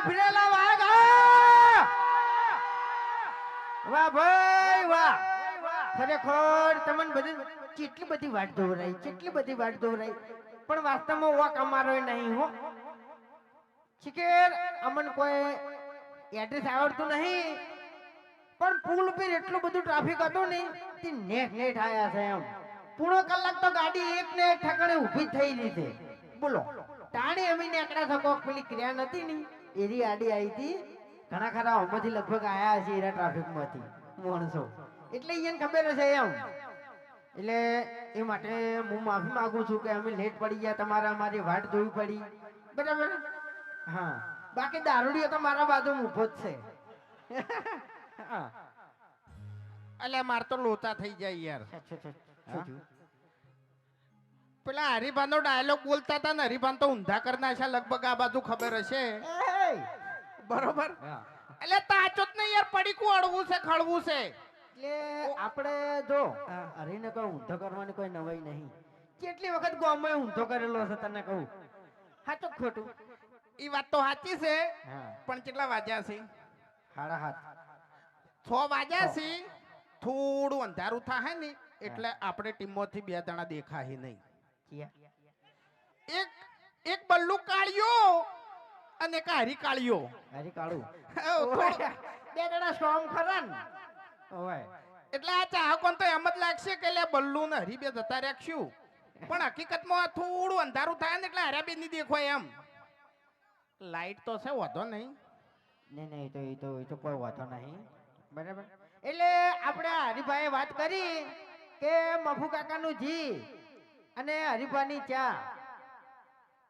વિફરેલા વાઘ. વાહ ભાઈ વાહ. ખરેખર તમને બધી કેટલી બધી વાત દોરાઈ, કેટલી બધી વાત દોરાઈ. પણ વાસ્તવમાં વાક અમારો નહીં હો. શિકેર અમન કોઈ એડ્રેસ આવડતું નહીં. પણ પુલ ઉપર એટલું બધું ટ્રાફિક હતું ને, તે નેટ નેટ આવ્યા છે એમ. પૂરો કલાક તો ગાડી એક ને એક ઠેકાણે ઊભી થઈ રહી બોલો તાણી અમે નીકળ્યા થકો પેલી ક્રિયા નથી ને એરી આડી આવી હતી ઘણા ખરા આમાંથી લગભગ આયા છે એરા ટ્રાફિકમાંથી માણસો. એટલે એને ખબર હશે એમ. એટલે એ માટે હું માફી માંગુ છું કે અમે લેટ પડી ગયા તમારે અમારી વાટ જોવી પડી. બરાબર? હા. બાકી દારૂડીઓ તો મારા બાજુ ઊભો જ છે. એટલે માર તો લોચા થઈ જાય યાર? પેલા હરિભાન નો ડાયલોગ બોલતા હતા ને હરિભાન તો ઊંધા કરી નાખ્યા લગભગ આ બાજુ ખબર હશે. બરોબર? એટલે તાચો જ નહીં યાર પડીકું અડવું છે ખડવું છે. એટલે આપણે જો હરીને કોઈ ઊંધો કરવાની કોઈ નવાઈ નહીં. કેટલી વખત ગામમાં ઊંધો કરેલો છે તને કહું? સાચું ખોટું? એ વાત તો સાચી છે પણ કેટલા વાગ્યા છે? હાડા હાથ છ વાગ્યા છે થોડું અંધારું થાય ને એટલે આપણે ટીમોથી બે જણા દેખાય નહીં. એક એક બલ્લુ કાળિયો અને એક હરી કાળિયો હરી કાળું બે જણા સ્ટ્રોંગ ખરા ને. ઓય. એટલે આ ચાહકોને તો એમ જ લાગશે કે લે બલ્લુ ને હરી બે જતા રાખશું. પણ હકીકતમાં થોડું અંધારું થાય ને એટલે હરાબી નહીં ની દેખાય એમ. લાઈટ તો છે વધો નહીં. નહીં નહીં તો એ તો એ તો કોઈ વાંધો નહીં. બરાબર. એટલે આપણે હરિભાઈએ વાત કરી કે મફુ કાકાનું જી અને હરિભાની ચા.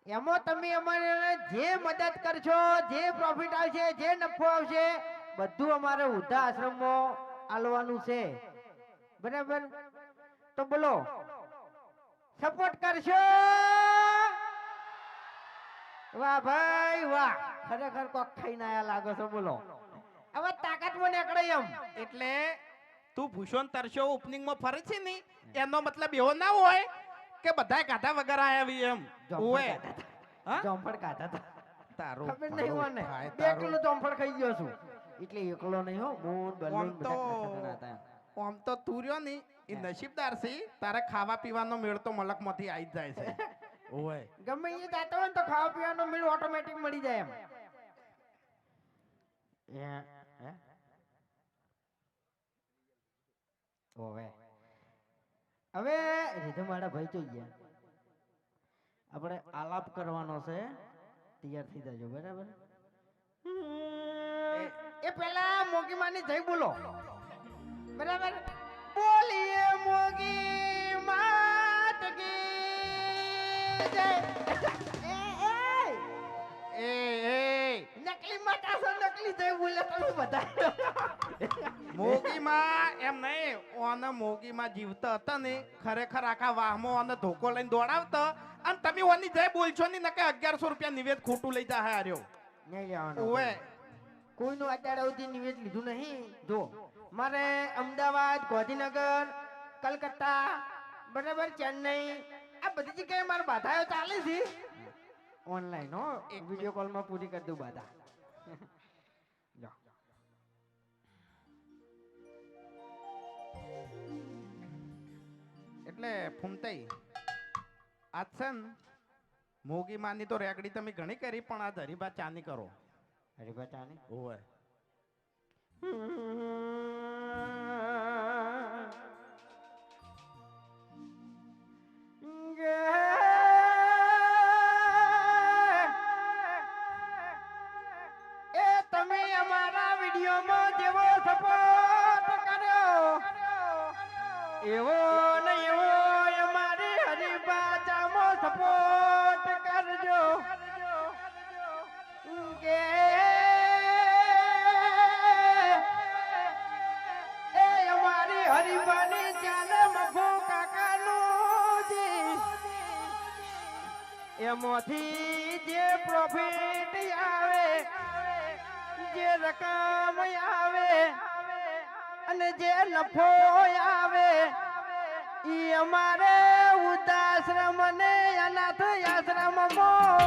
એમાં તમે અમારે જે મદદ કરશો, જે પ્રોફિટ આવશે, જે નફો આવશે, બધું અમારે વૃદ્ધા આશ્રમમાં આલવાનું છે. બરાબર? તો બોલો સપોર્ટ કરશો? વાહ ભાઈ વાહ, ખરેખર કોક ખાઈને આયા લાગો છો, બોલો. હવે તાકાત મને નીકળે એમ. એટલે તું ભૂષણ તરશો ઓપનિંગમાં ફરે છે ને એનો મતલબ એવો ના હોય કે બધા ગાધા વગર આયા વી એમ. હા? જોમફળ ખાધા તા. તારો ખબર નહીં મને. બે કિલો જોમફળ ખાઈ ગયો છું. એટલે એકલો નહીં હો મૂન બલૂન બધા. આમ તો તું રહ્યો ને એ નસીબદાર છે તારે ખાવા પીવાનો મેળ તો મલકમાંથી આવી જાય છે. ઓય ગમે એ જાતો હોય તો ખાવા પીવાનો મેળ ઓટોમેટિક મળી જાય એમ? ઓવે. હવે રીધમ વાળા ભાઈ જોઈ ગયા. આપણે આલાપ કરવાનો છે. તૈયાર થઈ જજો, બરાબર? એ પેલા મોગી માની જય બોલો. બરાબર? બોલીએ મોગી માત કી જય એ એ. નકલી માં કાસો નકલી જય બોલે તમે બધા મોગીમાં એમ નહીં ઓને મોગીમાં જીવતા હતા ને ખરેખર આખા વાહમો ઓને ધોકો લઈને દોડાવતા. અને તમે ઓની જય બોલશો ને નકે અગિયારસો રૂપિયા નિવેદ ખોટું લઈ જા હાર્યો. નહીં લેવાનો. ઓવે. કોઈનું અત્યારે સુધી નિવેદ લીધું નહીં. જો મારે અમદાવાદ ગાંધીનગર કલકત્તા બરાબર ચેન્નઈ આ બધી જગ્યાએ મારા બાધાઓ ચાલે છે. ઓનલાઈન હો. એક વીડિયો કોલમાં પૂરી કરી દઉં બાધા. એટલે ફૂમતાઈ આજ છે ને મોગી માની તો રેગડી તમે ઘણી કરી પણ આ હરીબા ચાની કરો. હરીબા ચાની? ઓવે એમાંથી જે પ્રોફિટ આવે, જે રકમ આવે અને જે નફો આવે, ઈ અમારે ઉદાશ્રમ ને અનાથ આશ્રમ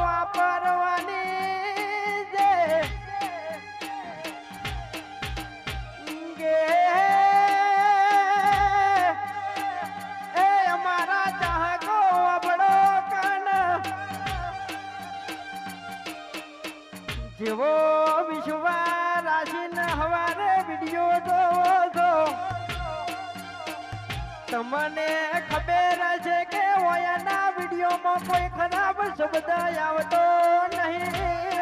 વાપરવાની છે. તમને ખબર છે કે ઓયાના વિડીયોમાં કોઈ ખરાબ શબ્દ આવતો નહીં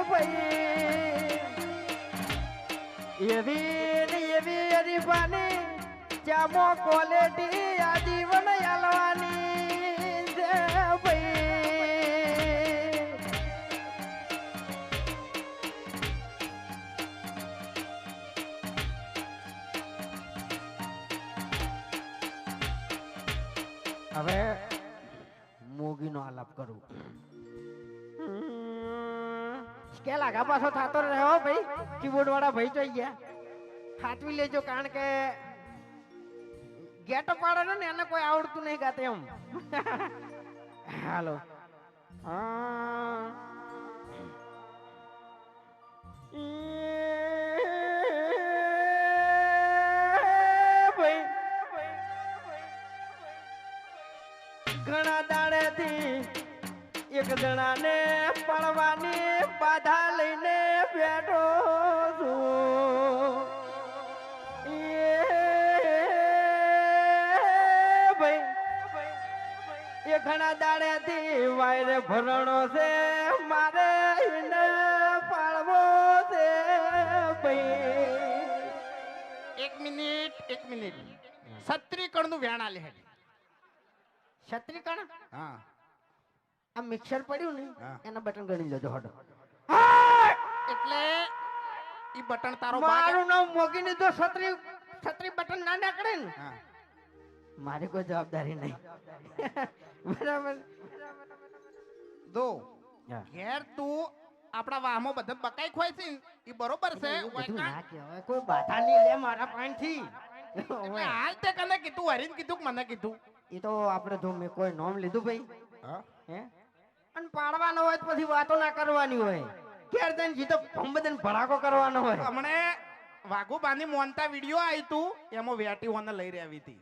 ભાઈ. એવી એવી હરીફાની ચામો ક્વોલિટી આજીવન આલવાની હવે મોગીનો આલાપ કરું. કે લાગા પાછો થતો રહ્યો ભાઈ? કીબોર્ડ વાળા ભાઈ જોઈ ગયા સાચવી લેજો કારણ કે ગેટો પાડે ને, એને કોઈ આવડતું નહીં ગાતે એમ. હાલો. હા. ઘણા દાડેથી એક જણાને પડવાની બાધા લઈને બેઠો છું. એ ઘણા દાડેથી વાયરે ભરણો છે, મારે પાળવો છે, ભાઈ. એક મિનિટ એક મિનિટ. સત્રી કણનું વેણ આલે હેડી છત્રીકણ? હા. આ મિક્સર પડ્યું ને એના બટન ગણી લેજો હડો એટલે ઈ બટન તારો મારું નામ મોગીને જો છત્રી છત્રી બટન ના નાકડે ને. હા. મારી કોઈ જવાબદારી નહીં. બરાબર. દો. ઘેર તું આપણા વાહમાં બધા બકાઈ ખોય છે ને, ઈ બરોબર છે? ના કોઈ બાધા નહીં લે મારા પાણી થી હાલ તે કને કીધું હરીને કીધું કે મને કીધું. એ તો આપણે જો મેં કોઈ નોમ લીધું ભાઈ હે? અને પાડવાનો હોય પછી વાતો ના કરવાની હોય. ક્યારે જઈને જીતો ભંબદન ભડાકો કરવાનો હોય. હમણે વાઘુબાની મોનતા વીડિયો આવી તું એમાં વેટી હોને લઈ રહેવી હતી.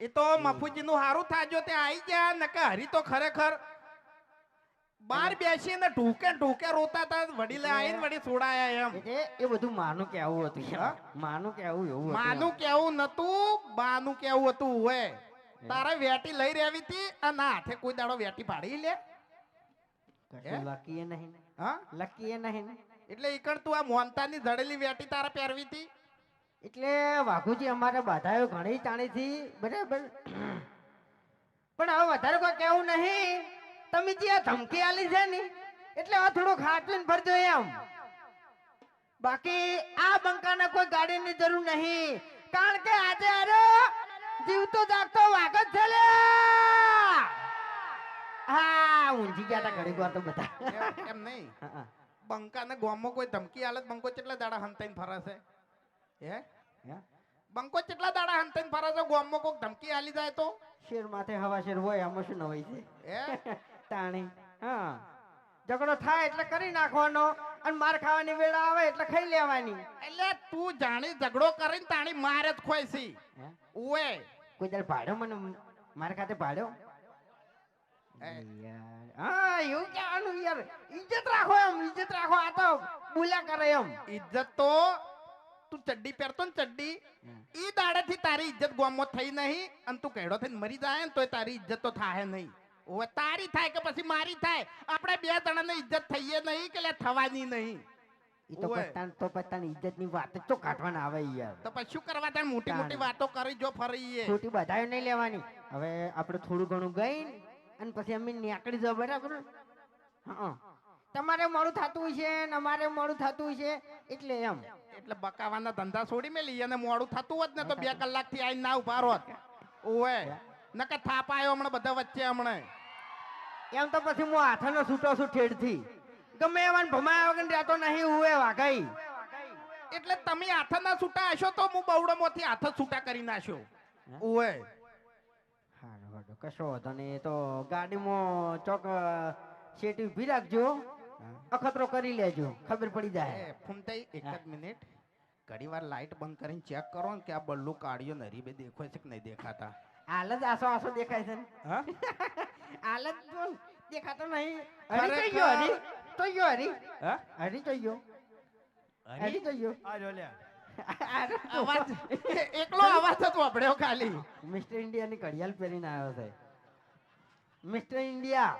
એ તો મફુજીનું હારું થાજો તે આવી ગયા નકે હરી તો ખરેખર બાર બેસીને ઢૂકે ઢૂકે રોતા હતા વડીલે આવીને વડી છોડાયા એમ. એ બધું માનું કેવું હતું હા? માનું કેવું એવું માનું કેવું નતું બાનું કેવું હતું હોય તારે વેટી લઈ રહેવી હતી? અને હાથે કોઈ દાડો વેટી પાડી લે. લકીએ નહીં હા? લકીએ નહીં એટલે ઈકણ તું આ મોનતાની જડેલી વેટી તારે પહેરવી હતી? એટલે વાઘુજી અમારે બાધાયો ઘણી તાણીથી બરાબર? પણ હવે વધારે કોઈ કેવું નહીં. તમે જે આ ધમકી આલી છે ને એટલે હવે થોડું ખાટવીને ભરજો એમ. બાકી આ બંકાને કોઈ ગાડીની જરૂર નહીં. કારણ કે આજે અરે જીવતો જાગતો વાઘ જ છે લ્યા. ઊંઘી ગયા હતા વાર તો બધા. એમ- નહીં. બંકાને ગોમમાં કોઈ ધમકી આલે બંકો કેટલા દાડા હંતાઈને ફરાશે હે? બંકો કેટલા દાડા હંતાઈને ફરાશે ગોમમાં કોઈ ધમકી આલી જાય તો? શેર માથે હવા શેર હોય આમાં શું નવાઈ છે? હે? તાણી. હા. ઝઘડો થાય એટલે કરી નાખવાનો અને માર ખાવાની વેળા આવે એટલે ખાઈ લેવાની. એટલે તું જાણી ઝઘડો કરીને તાણી મારે જ ખોય ઓએ કોઈ દર ભાડ્યો મને? મારા ખાતે ભાડ્યો? યાર. હા એવું કહેવાનું યાર. ઇજ્જત રાખો એમ ઇજ્જત રાખો. આ તો બોલ્યા કરે એમ. ઇજ્જત તો તું ચડ્ડી પહેરતો ને ચડ્ડી. ઈ દાડેથી તારી ઇજ્જત ગોમમાં થઈ નહીં. અને તું કેડો થઈને મરી જાય ને તોય તારી ઇજ્જત તો થાય નહીં. ઓવે તારી થાય કે પછી મારી થાય? આપણે બે જણાને ઇજ્જત થઈએ નહીં કે લે થવાની નહીં? ઈ તો ઇજ્જતની વાત તો કાઢવાના આવે યાર. તો પછી શું કરવા તારે મોટી મોટી વાતો કરી જો ફરી છોટી બધાયો નહીં લેવાની. હવે આપણે થોડું ઘણું ગઈ અને પછી અમે નીકળી જાવ બરાબર? હા. તમારે મોડું થતું છે ને અમારે મોડું થતું છે એટલે એમ. એટલે બકાવાના ધંધા છોડી મેલી અને મોડું થતું હોત ને તો બે કલાકથી આઈને ના ઊભા રોત. ઓવે. નકર થાપ આવ્યો હમણાં બધા વચ્ચે હમણાં. એમ તો પછી હું હાથનો છૂટો છું ઠેડથી ગમે એવાને ભમાયા વગર રહેતો નહીં ઉવે વાઘાઈ. એટલે તમે હાથ ના છૂટા હશો તો હું બવડો માંથી હાથ છૂટા કરી નાખ્યો. હારું કશો વાંધો નહીં. તો ગાડીમાં ચોક શેટી ઊભી રાખજો. અખતરો કરી લેજો. ખબર પડી જાય. ફૂમતાઈ એક જ મિનિટ. ઘણી વાર લાઈટ બંધ કરીને ચેક કરો ને કે આ બલ્લુ કાઢ્યો નરી બે દેખાય છે કે નહીં દેખાતા. હાલ જ આસો આસો દેખાય છે ને. હાલ જ દેખાતો નહીં. હરી કઈ ગયો હરી. તો ગયો હરી. હા? હરી તો ગયો હરી તો ગયો આ જો લ્યા. અવાજ એકલો અવાજ થતો આપણે ખાલી. મિસ્ટર ઇન્ડિયા ની ઘડિયાળ પહેરીને આવ્યો છે. Mister India.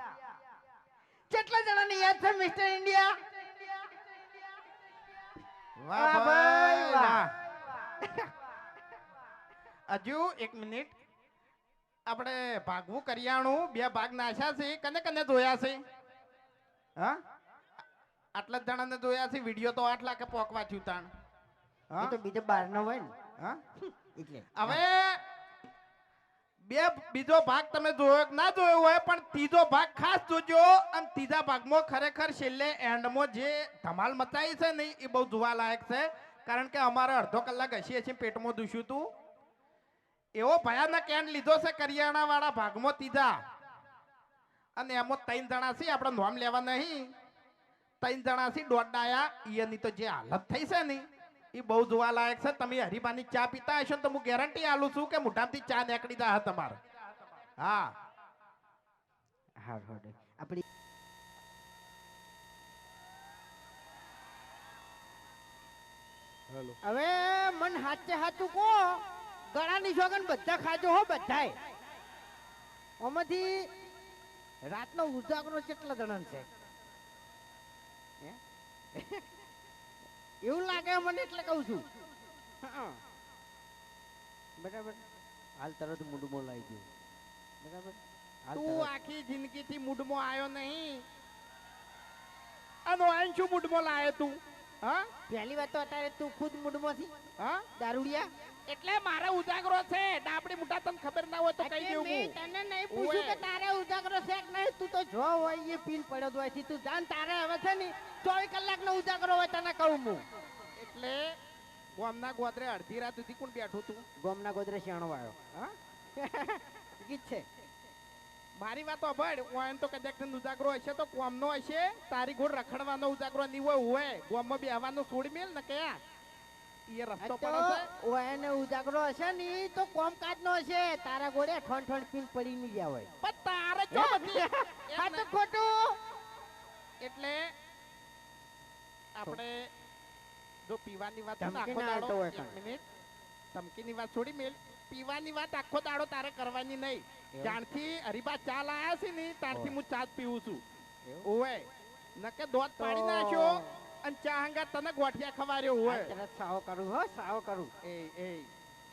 કેટલા જણાને યાદ છે મિસ્ટર ઇન્ડિયા? વાહ ભાઈ વાહ. હજુ એક મિનિટ. આપણે ભાગવું કરિયાણું બે ભાગ નાખ્યા છે. કને કને જોયા છે? હા? આટલા જ જણાને જોયા છે? વીડિયો તો આઠ લાખે પોકવા થયું તાણ? હા? તો બીજો બાર નો હોય ને. હા? એટલે. હવે બે બીજો ભાગ તમે જોયો ના જોયો હોય પણ ત્રીજો ભાગ ખાસ જોજો. અને ત્રીજા ભાગમાં ખરેખર છેલ્લે એન્ડમાં જે ધમાલ મચાઈ છે ને એ બહુ જોવા લાયક છે. કારણ કે અમારે અડધો કલાક હસી હસી પેટમાં દુખ્યું હતું એવો ભયાનક એન્ડ લીધો છે કરિયાણા વાળા ભાગમાં ત્રીજા. અને એમાં ત્રણ જણા છે આપણે નોમ લેવા નહીં. ત્રણ જણા છે દોડાયા એની તો જે હાલત થઈ છે ને એ બહુ જોવા લાયક છે. તમે હરીબાની ચા પીતા હશો તો હું ગેરંટી આલું છું કે મોઢામાંથી ચા નીકળી જાય તમારે. હા. આપણી હવે મન હાચે હાચું કો ગળાની સોગન બધા ખાજો હો બધાય. ઓમાંથી રાતનો ઉજાગરો કેટલા જણાને છે? હે? એવું લાગે મને એટલે કહું છું. બરાબર. હાલ તરત મૂડ લાવી ગયો બરાબર. તું આખી જિંદગી થી મૂડમાં આવ્યો નહીં. આનો આઈન શું મૂડમાં લાયો તું? હા? પહેલી વાત તો અત્યારે તું ખુદ મૂડમાં થી હા? દારૂડિયા. એટલે મારે ઉજાગરો છે ડાબડી મોટા તને ખબર ના હોય તો કહી દેવું. હું. તને નહીં પૂછ્યું કે તારે ઉજાગરો છે કે નહીં? તું તો જો હોય એ પીન પડ્યો હોય છે તું જાણ તારે હવે છે ને ચોવીસ કલાકનો ઉજાગરો હોય તને કહું હું. એટલે ગોમના ગોદરે અડધી રાત સુધી કોણ બેઠું તું? ગોમના ગોદરે શેણો વાયો હા? ગીત છે. મારી વાત સાંભળ ઓયન તો કદાચ ઉજાગરો હશે તો કોમનો હશે તારી ઘોડ રખડવાનો ઉજાગરો નહીં હોય હોય. ગોમમાં બેહવાનો છોડી મેલ ને કે એ રસ્તો પડે છે. તો ઓયાને ઉજાગરો હશે ને ઈ તો કોમકાજ નો છે તારા ગોળે ઠણ ઠણ પીન પડી ની ગયા હોય. પણ તારે જો બધી હા તો ખોટું. એટલે આપણે જો પીવાની વાત આખો દાડો એક મિનિટ. ધમકીની વાત છોડી મેલ. પીવાની વાત આખો દાડો તારે કરવાની નહીં? જાણથી હરીબા ચા લાયા છે ને ત્યારથી હું ચા પીવું છું? ઓવે. નકે દોત પાડી નાખ્યો. અને ચા હંગા તને ગોઠિયા ખવાર્યો હોય. તરત સાવ કરું હો સાવ કરું. એ એ.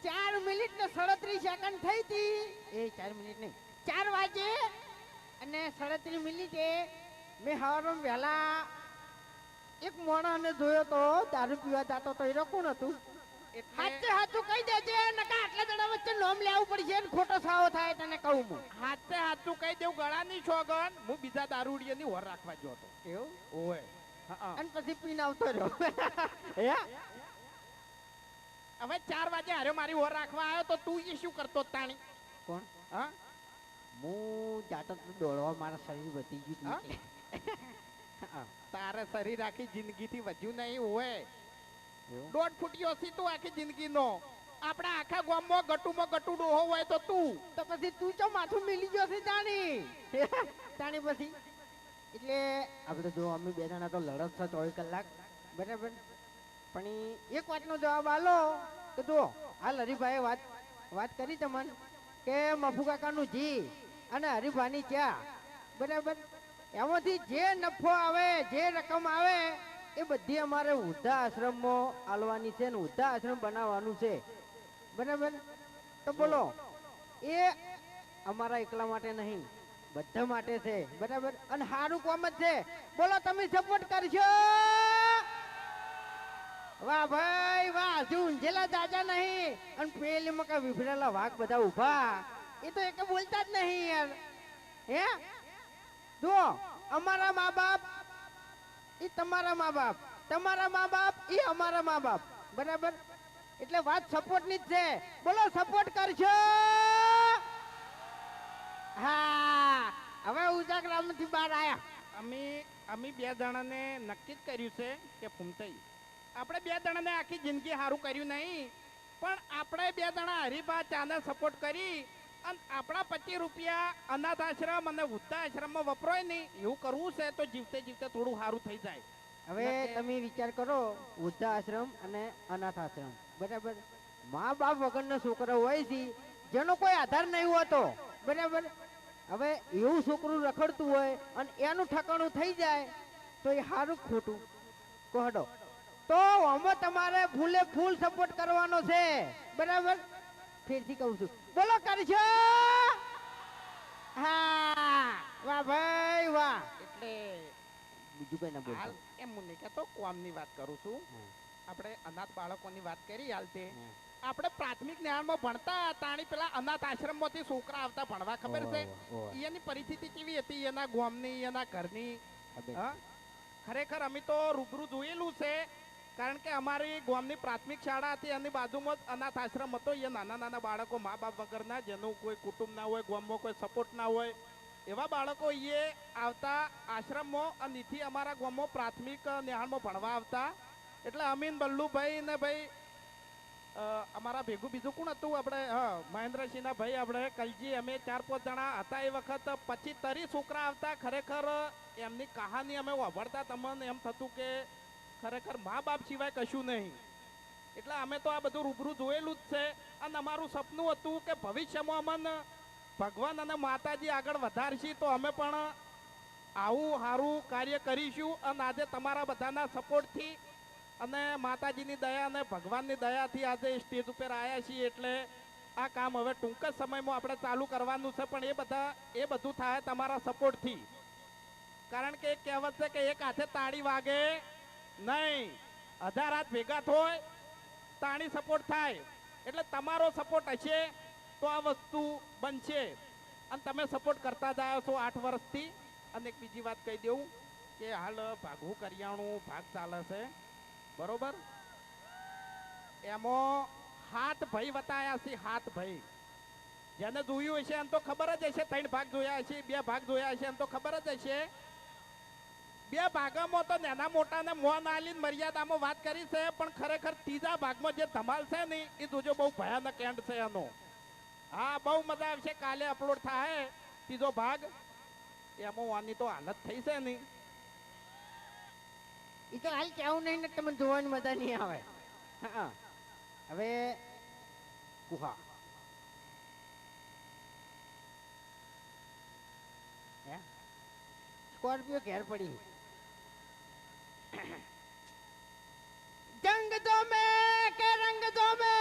ચાર મિનિટ ને સડત્રીસ સેકન્ડ થઈ હતી. એ ચાર મિનિટ નહીં. ચાર વાગે અને સડત્રીસ મિનિટે મેં હવારમાં વહેલા એક મોણાને જોયો તો દારૂ પીવા જતો તો એ કોણ હતું હાચે હાચું કહી દેજે નકા આટલા જણા વચ્ચે નોમ લેવું પડશે ને ખોટો સાવો થાય તને કહું હું. હાથે હાથું કહી દેવું ગળાની છોગન હું બીજા દારૂડિયાની હોર રાખવા હતો. એવું? ઓય. અને પછી પીને આવતો રહ્યો. હે? હવે ચાર વાગે હારે મારી ઓર રાખવા આવ્યો તો તું એ શું કરતો તાણી? કોણ? હા? હું જાતો દોડવા મારા શરીર વધી ગયું તારે શરીર આખી જિંદગીથી વધ્યું નહીં હોય? દોઢ ફૂટ્યો છે તું આખી જિંદગીનો. આપણા આખા ગામમાં ગટુમાં ગટુ ડોહો હોય તો તું. તો પછી તું ચો માથું મિલી ગયો છે જાણી જાણી પછી? એટલે આપણે જો અમે બે જણા તો લડત છે ચોવીસ કલાક, બરાબર? પણ એક વાતનો જવાબ આલો કે જો હાલ હરિભાઈએ વાત વાત કરી તમને કે મફુ કાકાનું જી અને હરિભાની ચા, બરાબર? એમાંથી જે નફો આવે, જે રકમ આવે, એ બધી અમારે વૃદ્ધા આશ્રમમાં આલવાની છે ને વૃદ્ધા આશ્રમ બનાવવાનું છે, બરાબર? તો બોલો, એ અમારા એકલા માટે નહીં બધા માટે છે. બરાબર? અને સારું કોમ જ છે. બોલો, તમે સપોર્ટ કરશો? વાહ ભાઈ, વાહ. હજુ દાદા નહીં. અને પેલી કઈ વિભરેલા વાઘ બધા ઊભા. એ તો એક બોલતા જ નહીં યાર. હે? જો અમારા મા બાપ એ તમારા મા બાપ. તમારા મા બાપ એ અમારા મા બાપ. બરાબર? એટલે વાત સપોર્ટની જ છે. બોલો સપોર્ટ કરશો? હા. હવે ઉજાગરામાંથી બહાર આવ્યા અમે અમે બે જણાને નક્કી જ કર્યું છે કે ફૂમતાઈ. આપણે બે જણાને આખી જિંદગી સારું કર્યું નહીં પણ આપણે બે જણા હરિભા ચાને સપોર્ટ કરી અને આપણા પચીસ રૂપિયા અનાથ આશ્રમ અને વૃદ્ધાશ્રમમાં વપરાય નહીં એવું કરવું છે તો જીવતે જીવતે થોડું સારું થઈ જાય. હવે તમે વિચાર કરો વૃદ્ધાશ્રમ અને અનાથ આશ્રમ. બરાબર? મા બાપ વગરનો છોકરો હોય છે જેનો કોઈ આધાર નહીં હોતો. બરાબર? હવે એવું છોકરું રખડતું હોય અને એનું ઠકાણું થઈ જાય તો એ સારું ખોટું? કહડો તો અમે તમારે ફૂલે ફૂલ સપોર્ટ કરવાનો છે. બરાબર? ફેરથી કહું છું. બોલો કરશો હા વાહ ભાઈ વાહ. એટલે બીજું કઈ ના હાલ બોલતો એમ હું નહીં કહેતો કોમની વાત કરું છું. આપણે અનાથ બાળકોની વાત કરી હાલ તે. આપણે પ્રાથમિક જ્ઞાનમાં ભણતા તાણી પેલા અનાથ આશ્રમમાંથી છોકરા આવતા ભણવા ખબર છે. એની પરિસ્થિતિ કેવી હતી? એના ગામની એના ઘરની? ખરેખર અમે તો રૂબરૂ જોયેલું છે કારણ કે અમારી ગામની પ્રાથમિક શાળા હતી એની બાજુમાં જ અનાથ આશ્રમ હતો. એ નાના નાના બાળકો મા બાપ વગરના જેનું કોઈ કુટુંબ ના હોય ગામમાં કોઈ સપોર્ટ ના હોય એવા બાળકો એ આવતા આશ્રમમાં અને એથી અમારા ગામમાં પ્રાથમિક નિહાળમાં ભણવા આવતા. એટલે અમીન બલ્લુભાઈ ને ભાઈ અમારા ભેગું બીજું કોણ હતું? આપણે, હા, મહેન્દ્રસિંહના ભાઈ, આપણે કલજી, અમે ચાર પાંચ જણા હતા એ વખત. પછી તરી છોકરા આવતા, ખરેખર એમની કહાની અમે વાપરતા તમને એમ થતું કે ખરેખર મા બાપ સિવાય કશું નહીં. એટલે અમે તો આ બધું રૂબરૂ જોયેલું જ છે. અને અમારું સપનું હતું કે ભવિષ્યમાં અમને ભગવાન અને માતાજી આગળ વધારશી તો અમે પણ આવું સારું કાર્ય કરીશું. અને આજે તમારા બધાના સપોર્ટથી અને માતાજીની દયા અને ભગવાનની દયાથી આજે સ્ટેજ ઉપર આવ્યા છીએ એટલે આ કામ હવે ટૂંક જ સમયમાં આપણે ચાલુ કરવાનું છે, પણ એ બધા, એ બધું થાય તમારા સપોર્ટથી. કારણ કે એક કહેવત છે કે એક હાથે તાળી વાગે નહીં હજાર હાથ ભેગા થાય, તાણી સપોર્ટ થાય. એટલે તમારો સપોર્ટ હશે તો આ વસ્તુ બનશે. અને તમે સપોર્ટ કરતા જ આવ્યો છો આઠ વર્ષથી. અને એક બીજી વાત કહી દઉં કે હાલ ભાગવું કરિયાણું ભાગ ચાલે છે. બરોબર? એમાં હાથ ભાઈ વતાયા છે, હાથ ભાઈ. જેને જોયું હશે એમ તો ખબર જ હશે, ત્રણ ભાગ જોયા હશે બે ભાગ જોયા હશે એમ તો ખબર જ હશે. બે ભાગમાં તો નાના મોટાને મોન આલીને મર્યાદામાં વાત કરી છે, પણ ખરેખર ત્રીજા ભાગમાં જે ધમાલ છે ને, એ જોજો બહુ ભયાનક એન્ડ છે એનો. હા, બહુ મજા આવશે, કાલે અપલોડ થાય ત્રીજો ભાગ. એમાં વાની તો હાલત થઈ છે નહીં તો હાલ કેવું નહીં ને તમને મજા નહીં આવે. હવે કુહા સ્કોર્પિયો ઘેર પડી. જંગ દો મે કે રંગ દો મે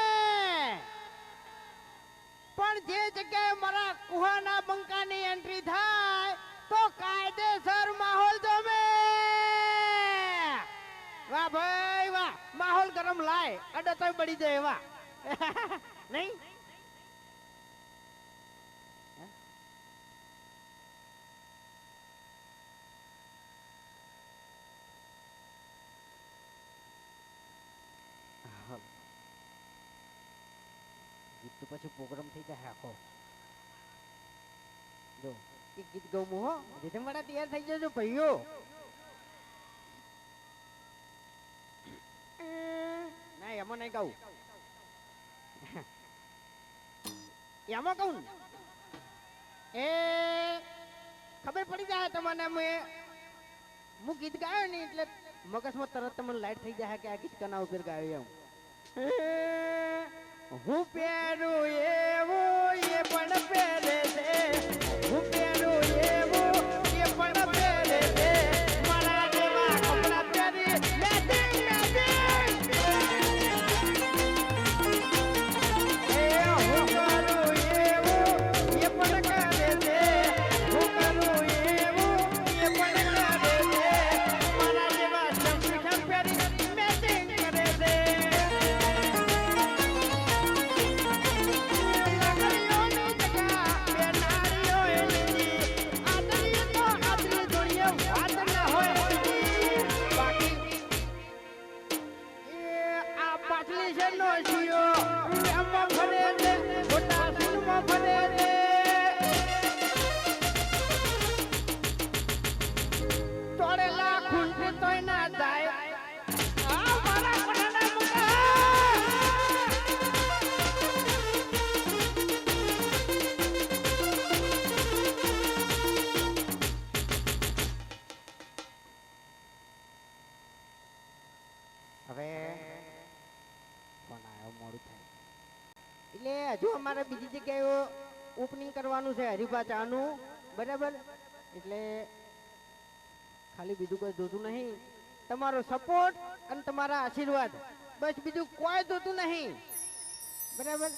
પણ જે જગ્યાએ મારા કુહાના બંકાની એન્ટ્રી થાય તો કાયદેસર માહોલ જમે વાહ ભાઈ વાહ માહોલ લાય અડે તોય બળી જાય એવા. નહીં? ગીત તો પછી પ્રોગ્રામ થઈ જાય આખો. જો. એક ગીત ગૌ મુ હો. રીધમ વાળા તૈયાર થઈ જજો ભાઈઓ ના નહીં કહું. એમાં કહું એ ખબર પડી જાય તમને મેં હું ગીત ગાયો નહીં એટલે મગજમાં તરત તમને લાઈટ થઈ જાય કે આ ગીત કના ઉપર ગાયો એમ હું પહેરું એવું એ પણ પહેરે. તોય ના જાય આ મારા એટલે હજુ અમારે બીજી જગ્યાએ ઓપનિંગ કરવાનું છે હરિભા ચાનું બરાબર? એટલે ખાલી બીજું કોઈ જોતું નહીં. તમારો સપોર્ટ અને તમારા આશીર્વાદ. બસ બીજું કોઈ જોતું નહીં. બરાબર?